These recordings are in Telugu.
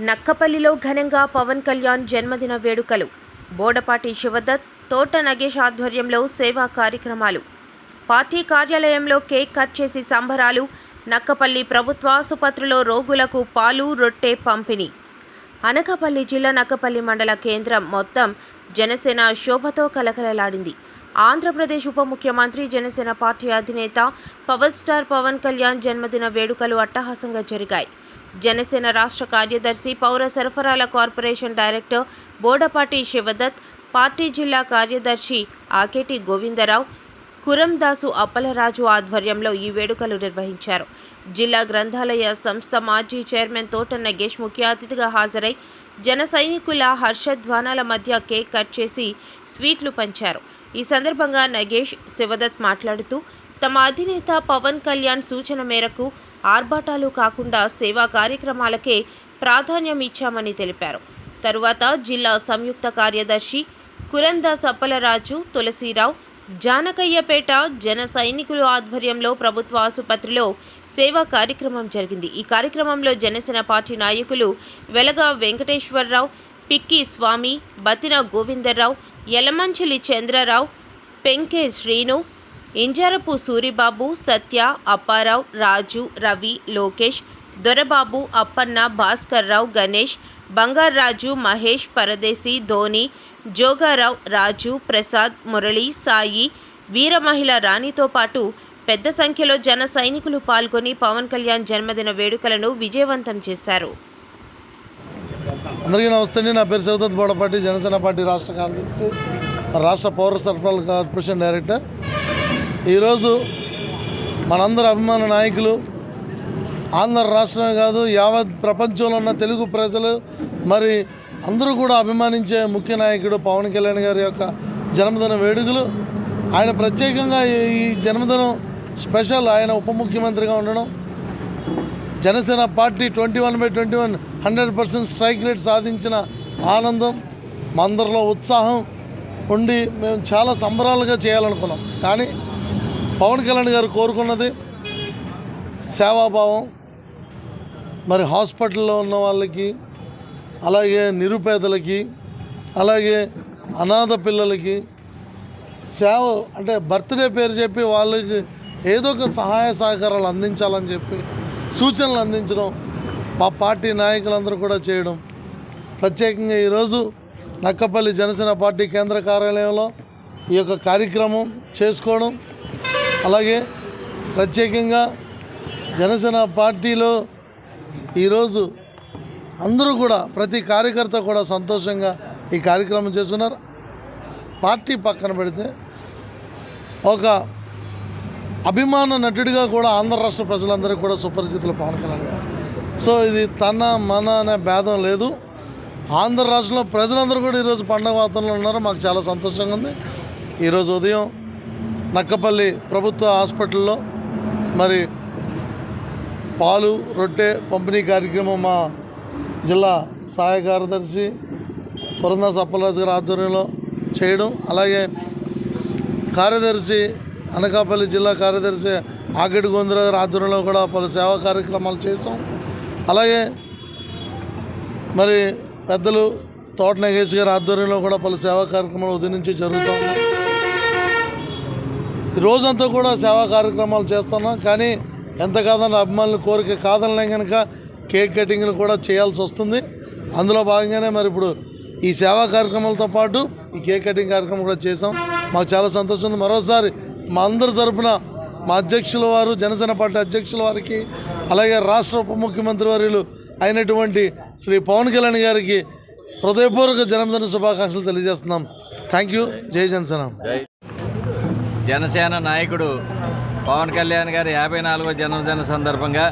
నక్కపల్లిలో ఘనంగా పవన్ కళ్యాణ్ జన్మదిన వేడుకలు. బోడపాటి శివదత్ తోట నగేష్ ఆధ్వర్యంలో సేవా కార్యక్రమాలు. పార్టీ కార్యాలయంలో కేక్ కట్ చేసి సంబరాలు నక్కపల్లి ప్రభుత్వ ఆసుపత్రిలో రోగులకు పాలు రొట్టె పంపిణీ. అనకాపల్లి జిల్లా నక్కపల్లి మండల కేంద్రం మొత్తం జనసేన శోభతో కలకలలాడింది. ఆంధ్రప్రదేశ్ ఉప ముఖ్యమంత్రి జనసేన పార్టీ అధినేత పవర్ స్టార్ పవన్ కళ్యాణ్ జన్మదిన వేడుకలు అట్టహాసంగా జరిగాయి. జనసేన రాష్ట్ర కార్యదర్శి పౌర సరఫరాల corporation director Bodapati Sivadatt party జిల్లా కార్యదర్శి ఆకేటి గోవిందరావు కురందాసు అప్పలరాజు ఆధ్వర్యంలో ఈ వేడుకలు నిర్వహించారు. జిల్లా గ్రంథాలయ సంస్థ మాజీ చైర్మన్ తోట నగేష్ ముఖ్య అతిథిగా హాజరై జన సైనికుల హర్షధ్వానాల మధ్య కేక్ కట్ చేసి స్వీట్లు పంచారు. ఈ సందర్భంగా నగేష్ శివదత్ మాట్లాడుతూ తమ అధినేత పవన్ కళ్యాణ్ సూచన మేరకు ఆర్భాటాలు కాకుండా సేవా కార్యక్రమాలకే ప్రాధాన్యం ఇచ్చామని తెలిపారు. తరువాత జిల్లా సంయుక్త కార్యదర్శి కురందాస్ అప్పలరాజు తులసిరావు జానకయ్యపేట జన సైనికుల ఆధ్వర్యంలో ప్రభుత్వ ఆసుపత్రిలో సేవా కార్యక్రమం జరిగింది. ఈ కార్యక్రమంలో జనసేన పార్టీ నాయకులు వెలగ వెంకటేశ్వరరావు పిక్కి స్వామి బతిన గోవిందరావు యలమంచిలి చంద్రరావు పెంకే శ్రీను ఇంజరపు సూరిబాబు సత్య అప్పారావు రాజు రవి లోకేష్ దొరబాబు అప్పన్న భాస్కర్రావు గణేష్ బంగారాజు మహేష్ పరదేశి ధోని జోగారావు రాజు ప్రసాద్ మురళి సాయి వీరమహిళ రాణితో పాటు పెద్ద సంఖ్యలో జన సైనికులు పాల్గొని పవన్ కళ్యాణ్ జన్మదిన వేడుకలను విజయవంతం చేశారు. అందరికీ నమస్తే అండి. నా పేరు శివదత్ బోడపాటి జనసేన పార్టీ రాష్ట్ర కార్యదర్శి రాష్ట్ర పౌర సరఫరాల కార్పొరేషన్ డైరెక్టర్. ఈరోజు మనందరి అభిమాన నాయకులు ఆంధ్ర రాష్ట్రమే కాదు యావత్ ప్రపంచంలో ఉన్న తెలుగు ప్రజలు మరి అందరూ కూడా అభిమానించే ముఖ్య నాయకుడు పవన్ కళ్యాణ్ గారి యొక్క జన్మదిన వేడుకలు. ఆయన ప్రత్యేకంగా ఈ- జన్మదినం స్పెషల్ ఆయన ఉప ముఖ్యమంత్రిగా ఉండడం. Janasena party twenty one by twenty one hundred percent strike rate సాధించిన ఆనందం మా అందరిలో ఉత్సాహం ఉండి మేము చాలా సంబరాలుగా చేయాలనుకున్నాం. కానీ పవన్ కళ్యాణ్ గారు కోరుకున్నది సేవాభావం. మరి హాస్పిటల్లో ఉన్న వాళ్ళకి అలాగే నిరుపేదలకి అలాగే అనాథ పిల్లలకి సేవ అంటే బర్త్డే పేరు చెప్పి వాళ్ళకి ఏదో ఒక సహాయ సహకారాలు అందించాలని చెప్పి సూచనలు అందించడం మా పార్టీ నాయకులందరూ కూడా చేయడం. ప్రత్యేకంగా ఈరోజు నక్కపల్లి జనసేన పార్టీ కేంద్ర కార్యాలయంలో ఈ యొక్క కార్యక్రమం చేసుకోవడం. అలాగే ప్రత్యేకంగా జనసేన పార్టీలో ఈరోజు అందరూ కూడా ప్రతి కార్యకర్త కూడా సంతోషంగా ఈ కార్యక్రమం చేస్తున్నారు. పార్టీ పక్కన పెడితే ఒక అభిమాన నటుడిగా కూడా ఆంధ్ర రాష్ట్ర ప్రజలందరికీ కూడా సుపరిచితులు పవన్ కళ్యాణ్ గారు. సో ఇది తన మన అనే భేదం లేదు. ఆంధ్ర రాష్ట్రంలో ప్రజలందరూ కూడా ఈరోజు పండగ వాతావరణంలో ఉన్నారు. మాకు చాలా సంతోషంగా ఉంది. ఈరోజు ఉదయం నక్కపల్లి ప్రభుత్వ హాస్పిటల్లో మరి పాలు రొట్టె పంపిణీ కార్యక్రమం మా జిల్లా సహాయ కార్యదర్శి పురందాస్ అప్పలరాజు గారి ఆధ్వర్యంలో చేయడం. అలాగే కార్యదర్శి అనకాపల్లి జిల్లా కార్యదర్శి ఆగడి గోంద్ర గారి ఆధ్వర్యంలో కూడా పలు సేవా కార్యక్రమాలు చేసాం అలాగే మరి పెద్దలు తోట నగేష్ గారి ఆధ్వర్యంలో కూడా పలు సేవా కార్యక్రమాలు ఉదయం నుంచి జరుగుతూ ఉన్నాయి. రోజంతా కూడా సేవా కార్యక్రమాలు చేస్తున్నాం. కానీ ఎంత కాదన్న అభిమానుల కోరిక కాదనలే కనుక కేక్ కటింగ్లు కూడా చేయాల్సి వస్తుంది. అందులో భాగంగానే మరి ఇప్పుడు ఈ సేవా కార్యక్రమాలతో పాటు ఈ కేక్ కటింగ్ కార్యక్రమం కూడా చేసాం మాకు చాలా సంతోషం ఉంది. మరోసారి మా అందరి తరపున మా అధ్యక్షుల వారు జనసేన పార్టీ అధ్యక్షుల వారికి అలాగే రాష్ట్ర ఉప ముఖ్యమంత్రి వర్యులు అయినటువంటి శ్రీ పవన్ కళ్యాణ్ గారికి హృదయపూర్వక జన్మదిన శుభాకాంక్షలు తెలియజేస్తున్నాం. Thank you. జై జనసేన. జనసేన నాయకుడు పవన్ కళ్యాణ్ గారి యాభై నాలుగో జన్మదిన సందర్భంగా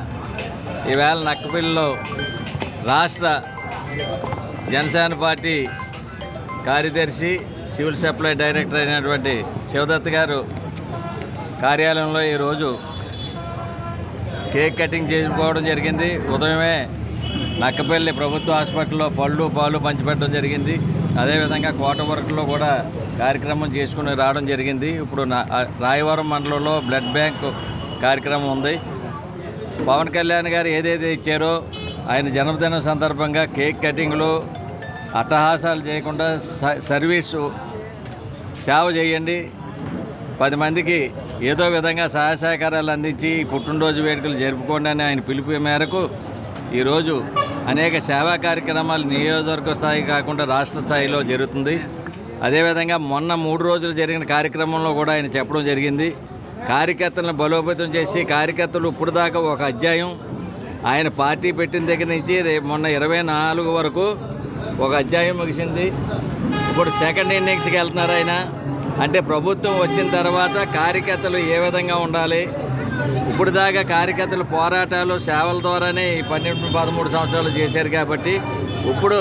ఈవేళ నక్కపిల్లిలో రాష్ట్ర జనసేన పార్టీ కార్యదర్శి సివిల్ సప్లై డైరెక్టర్ అయినటువంటి శివదత్ గారు కార్యాలయంలో ఈరోజు కేక్ కటింగ్ చేసుకోవడం జరిగింది. ఉదయమే నక్కపల్లి ప్రభుత్వ హాస్పిటల్లో పళ్ళు పాలు పంచిపెట్టడం జరిగింది. అదేవిధంగా కోటవరకులో కూడా కార్యక్రమం చేసుకుని రావడం జరిగింది. ఇప్పుడు నా- రాయవరం మండలంలో బ్లడ్ బ్యాంక్ కార్యక్రమం ఉంది. పవన్ కళ్యాణ్ గారు ఏదైతే ఇచ్చారో ఆయన జన్మదినం సందర్భంగా కేక్ కటింగ్లు అట్టహాసాలు చేయకుండా స- సర్వీసు సేవ చేయండి. పది మందికి ఏదో విధంగా సహాయ సహకారాలు అందించి పుట్టినరోజు వేడుకలు జరుపుకోండి అని ఆయన పిలుపు మేరకు ఈరోజు అనేక సేవా కార్యక్రమాలు నియోజకవర్గ స్థాయి కాకుండా రాష్ట్ర స్థాయిలో జరుగుతుంది. అదేవిధంగా మొన్న మూడు రోజులు జరిగిన కార్యక్రమంలో కూడా ఆయన చెప్పడం జరిగింది. కార్యకర్తలను బలోపేతం చేసి కార్యకర్తలు ఇప్పుడు దాకా ఒక అధ్యాయం ఆయన పార్టీ పెట్టిన దగ్గర నుంచి రేపు మొన్న ఇరవై నాలుగు వరకు ఒక అధ్యాయం ముగిసింది. ఇప్పుడు సెకండ్ ఇన్నింగ్స్కి వెళ్తున్నారు ఆయన. అంటే ప్రభుత్వం వచ్చిన తర్వాత కార్యకర్తలు ఏ విధంగా ఉండాలి? ఇప్పుడు దాకా కార్యకర్తలు పోరాటాలు సేవల ద్వారానే ఈ పన్నెండు పదమూడు సంవత్సరాలు చేశారు కాబట్టి ఇప్పుడు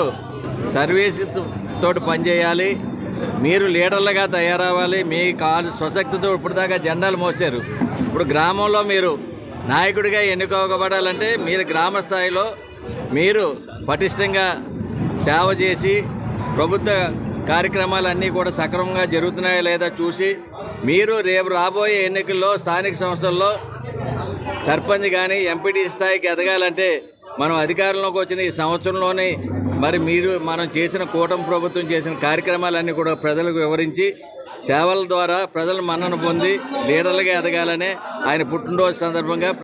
సర్వీస్ తోటి పనిచేయాలి. మీరు లీడర్లుగా తయారవ్వాలి. మీ కాలు స్వశక్తితో ఇప్పుడు దాకా జెండాలు మోసారు ఇప్పుడు గ్రామంలో మీరు నాయకుడిగా ఎన్నుకోబడాలంటే మీరు గ్రామ స్థాయిలో మీరు పటిష్టంగా సేవ చేసి ప్రభుత్వ కార్యక్రమాలన్నీ కూడా సక్రమంగా జరుగుతున్నాయా లేదా చూసి మీరు రేపు రాబోయే ఎన్నికల్లో స్థానిక సంస్థల్లో సర్పంచ్ కానీ ఎంపీటీ స్థాయికి ఎదగాలంటే మనం అధికారంలోకి వచ్చిన ఈ సంవత్సరంలోనే మరి మీరు మనం చేసిన కూటమి ప్రభుత్వం చేసిన కార్యక్రమాలన్నీ కూడా ప్రజలకు వివరించి సేవల ద్వారా ప్రజల మన్నన పొంది లీడర్లుగా ఎదగాలనే ఆయన పుట్టినరోజు సందర్భంగా